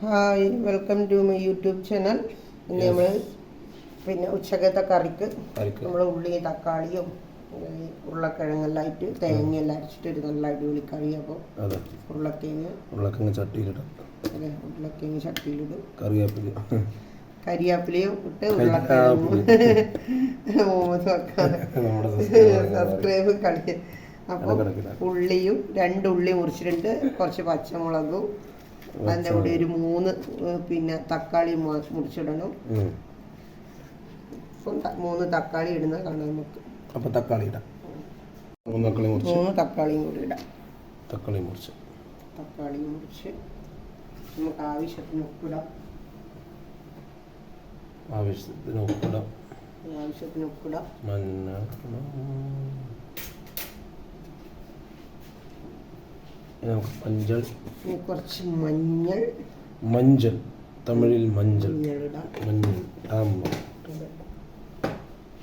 Hi welcome to my YouTube channel. ഇന്ന് നമ്മൾ പിന്നെ ഉച്ചക്കത്തെ കറിക്ക് നമ്മൾ ഉള്ളി തക്കാളിയും ഉരുളക്കിഴങ്ങെല്ലാം ആയിട്ട് തേങ്ങയെല്ലാം അരച്ചിട്ട് ഒരു നല്ല അടിപൊളി കറി അപ്പോൾ ഉരുളക്കിഴങ്ങ്. ഉരുളക്കിഴങ്ങ് ചട്ടിയിലിടും. അതെ ഉരുളക്കിഴങ്ങ് ചട്ടിയിലിടും. കറിവേപ്പില. കരിയാപ്പിലയും ഇട്ട് ഉരുളക്കിഴങ്ങും വെക്കാതെ സബ്സ്ക്രൈബ് കളി അപ്പോൾ ഉള്ളിയും രണ്ട് ഉള്ളി മുറിച്ചിട്ടുണ്ട് കുറച്ച് പച്ചമുളകും അതിന്റെ കൂടെ ഒരു മൂന്ന് പിന്നെ തക്കാളി മുറിച്ചിടണം. ഇപ്പം ത- മൂന്ന് തക്കാളി ഇടുന്ന കാണാം നമുക്ക്? അപ്പൊ തക്കാളി ഇടാം. മൂന്ന് തക്കാളി മുറിച്ച്. മൂന്ന് തക്കാളിയും കൂടി ഇടാം. തക്കാളി മുറിച്ച്. തക്കാളി മുറിച്ച് നമുക്ക് ആവശ്യത്തിന് ഉപ്പിടാം. ആവശ്യത്തിന് ഉപ്പിടാം. ആവശ്യത്തിന് ഉപ്പിടാം. മഞ്ഞ നമുക്ക് ഇനി കുറച്ച് മഞ്ഞൾ. മഞ്ഞൾ തമിഴിൽ മഞ്ഞൾ. മഞ്ഞൾ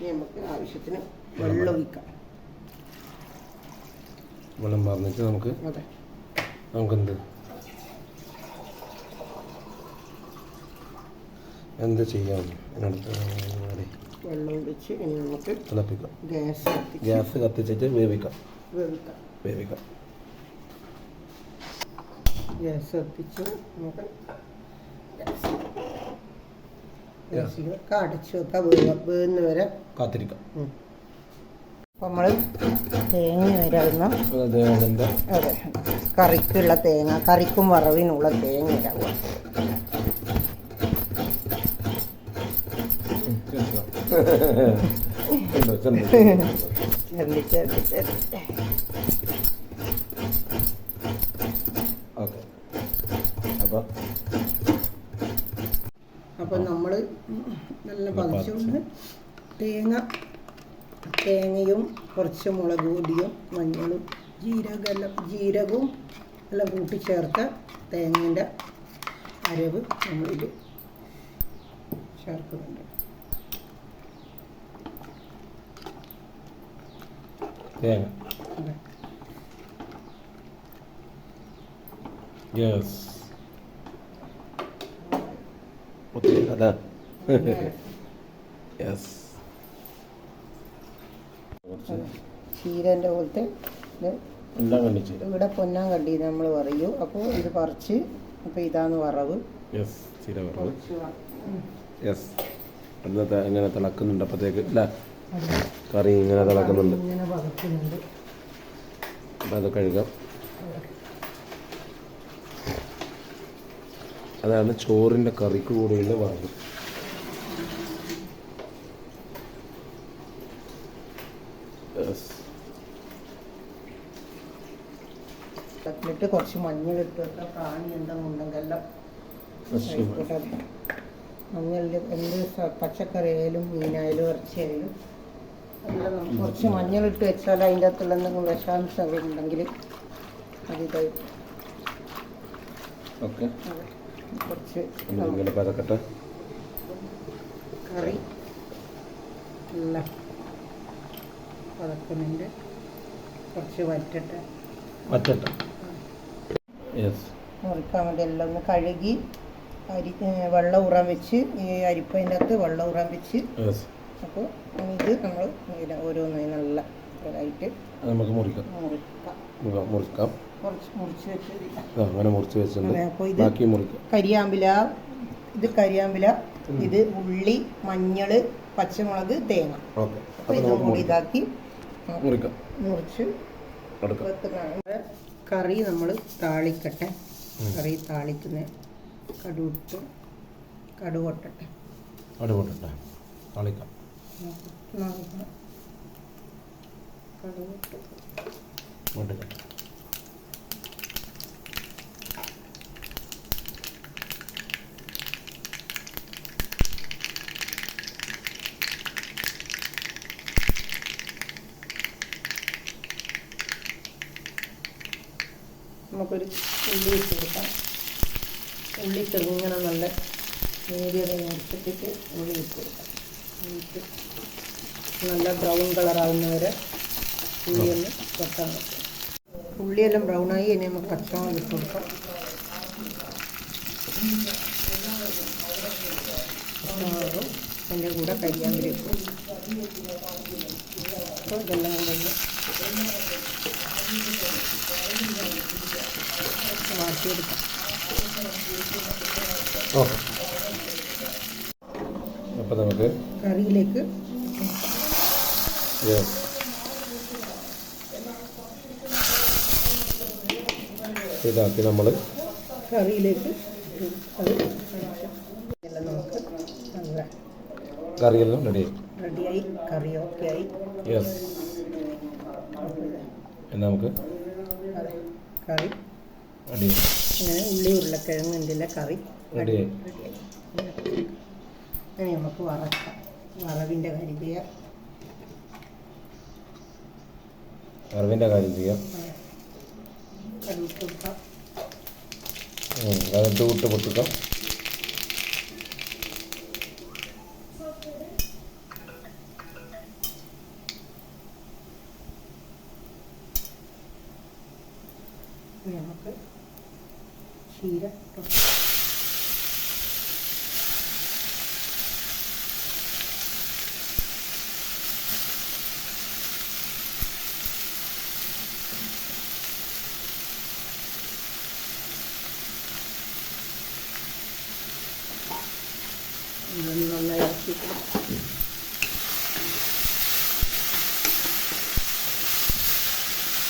നമുക്ക് ആവശ്യത്തിന് വെള്ളം ഒഴിക്കാം. വെള്ളം പറഞ്ഞിട്ട് നമുക്ക് നമുക്കെന്ത്? എന്താ ചെയ്യാം വെള്ളം വെച്ച് നമുക്ക് തിളപ്പിക്കാം. ഗ്യാസ് ഗ്യാസ് കത്തിച്ചിട്ട് വേവിക്കാം. വേവിക്കാം. വേവിക്കാം. ഗ്യാസ് കത്തിച്ച് നമുക്ക് ഗ്യാസിലൊക്കെ അടച്ചു വെക്കാം വേവ് വേവുന്ന വരെ കാത്തിരിക്കാം നമ്മൾ തേങ്ങ വരാവുന്ന അത് കറിക്കുള്ള തേങ്ങ കറിക്കും വറവിനുള്ള തേങ്ങ വരാവുക ഓക്കെ അപ്പോൾ അപ്പം നമ്മൾ നല്ല പതിച്ചുകൊണ്ട് തേങ്ങ തേങ്ങയും കുറച്ച് മുളക് പൊടിയും മഞ്ഞളും ജീരകമെല്ലാം ജീരകവും എല്ലാം കൂട്ടിച്ചേർത്ത തേങ്ങേന്റെ അരവ് നമ്മളിൽ ചേർക്കുന്നുണ്ട്. തേങ്ങ. യെസ് ഒത്തിരി അതാ യെസ് കുറച്ച് ചീരന്റെ പോലത്തെ ഇവിടെ പൊന്നാൻ കണ്ടി നമ്മൾ പറയൂ. അപ്പോൾ ഇത് പറിച്ച് അപ്പോൾ ഇതാണ് വറവ്. യെസ് ചീര വറവ്. കുറച്ച് വ- ഉം. യെസ് ഇന്നത്തെ ഇങ്ങനെ തിളക്കുന്നുണ്ട് അപ്പോഴത്തേക്ക് അല്ല? കറി ഇങ്ങനെ തിളക്കുന്നുണ്ട്. ഇങ്ങനെ അപ്പം അത് കഴുകാം. അതാണ് ചോറിന്റെ കറിക്ക് കൂടെയുള്ള യെസ് എന്നിട്ട് കുറച്ച് മഞ്ഞൾ ഇട്ട് വെക്കാം. പ്രാണി എന്തെന്നുണ്ടെങ്കിലും. മഞ്ഞളിൽ എന്ത് സ- പച്ചക്കറി ആയാലും മീനായാലും ഇറച്ചിയായാലും നമുക്ക് കുറച്ച് മഞ്ഞളിട്ട് വെച്ചാൽ അതിന്റെ അകത്തുള്ള എന്തെങ്കിലും വിഷാംശം ഉണ്ടെങ്കിൽ അതിതായി ഓക്കെ അതെ. കുറച്ച് ഇങ്ങനെ പതക്കട്ടെ കറി. നല്ല പതക്കുന്നുണ്ട്. കുറച്ച് വറ്റട്ടെ. പറ്റട്ടെ യെസ് മുറിക്കാൻ വേണ്ടി എല്ലാം ഒന്ന് കഴുകി അരി വെള്ളം ഊറാൻ വെച്ച് ഈ അരിപ്പതിന്റെ അകത്ത് വെള്ളം ഊറാൻ വെച്ച്. അപ്പോൾ ഇത് നമ്മൾ ഓരോന്നായി ഓരോന്ന് നല്ല ഇതായിട്ട് നമുക്ക് മുറിക്കാം. മുറിക്കാം. മുറിക്കാം, അങ്ങനെ മുറിച്ച് വെച്ചിട്ടുണ്ട്. ബാക്കി മുറിക്കാം. കരിയാമ്പില ഇത് കരിയാമ്പില ഇത് ഉള്ളി മഞ്ഞൾ പച്ചമുളക് തേങ്ങ. അപ്പോൾ ഇതും കൂടി ഇതാക്കി മുറിക്കാം. മുറിച്ച് കറി നമ്മൾ താളിക്കട്ടെ. കറി താളിക്കുന്ന കടുവിട്ട് കടുവട്ടട്ടെ കടുവട്ടെ താളിക്കാം. കടുവിട്ട് പൊട്ടിക്കാം നമുക്കൊരു ഉള്ളി ഇട്ട് കൊടുക്കാം. ഉള്ളി ചെറുങ്ങനെ നല്ല നേരിയത് മുറിച്ചിട്ട് ഉള്ളി ഇട്ട് കൊടുക്കാം. എന്നിട്ട് നല്ല ബ്രൗൺ കളറാവുന്നവരെ ഉള്ളി ഒന്ന് വെക്കാൻ വെക്കാം. ഉള്ളിയെല്ലാം ബ്രൗണായി ഇനി നമുക്ക് പച്ചമുളക് ഇട്ട് കൊടുക്കാം. പച്ചമുളകും അതിന്റെ കൂടെ കരിയാമ്പിരിക്കും അപ്പോൾ ഇതെല്ലാം കൂടെ ഒന്ന് വാട്ടിയെടുക്കാം ഓക്കെ അപ്പം നമുക്ക് കറിയിലേക്ക്. ഇതാക്കി നമ്മൾ കറിയിലേക്ക് കറിയെല്ലാം റെഡി റെഡിയായി കറിയൊക്കെ ആയി. യെസ് എന്നാൽ നമുക്ക്? കറി. റെഡി അങ്ങനെ ഉള്ളി ഉരുളക്കിഴങ്ങിന്റെ കറി. റെഡി റെഡിയായി ഇനി നമുക്ക് വറക്കാം. വറവിന്റെ കരിയ വറവിന്റെ കാര്യം ചെയ്യാം. കടുക് കൊടുക്കാം അതിട്ട് വിട്ട് പൊട്ടിക്കാം? നമുക്ക് ചീര ഇട്ട് ഇതൊന്ന് ഇറക്കിയിട്ട്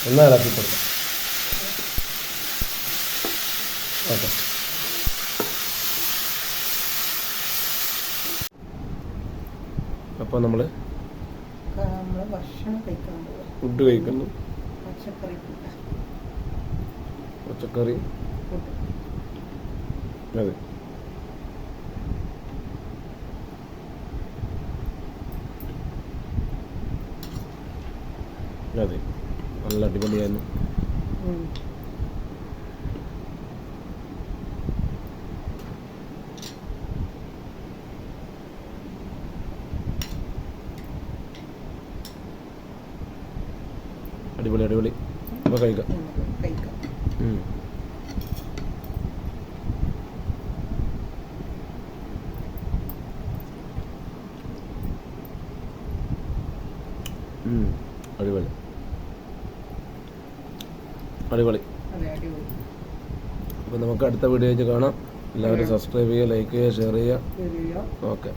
ഒന്ന് ഇളക്കി കൊടുക്കാം. ഓക്കെ. അപ്പോൾ നമ്മൾ ഫുഡ് കഴിക്കുന്നു. പച്ചക്കറി അതെ. അതെ. നല്ല അടിപൊളിയായിരുന്നു. അടിപൊളി അടിപൊളി. അപ്പോൾ കഴിക്കാം. അടിപൊളി. അടിപൊളി. അപ്പോൾ നമുക്ക് അടുത്ത വീഡിയോ കാണാം. എല്ലാവരും സബ്സ്ക്രൈബ് ചെയ്യുക ലൈക്ക് ചെയ്യുക ഷെയർ ചെയ്യുക. ഓക്കെ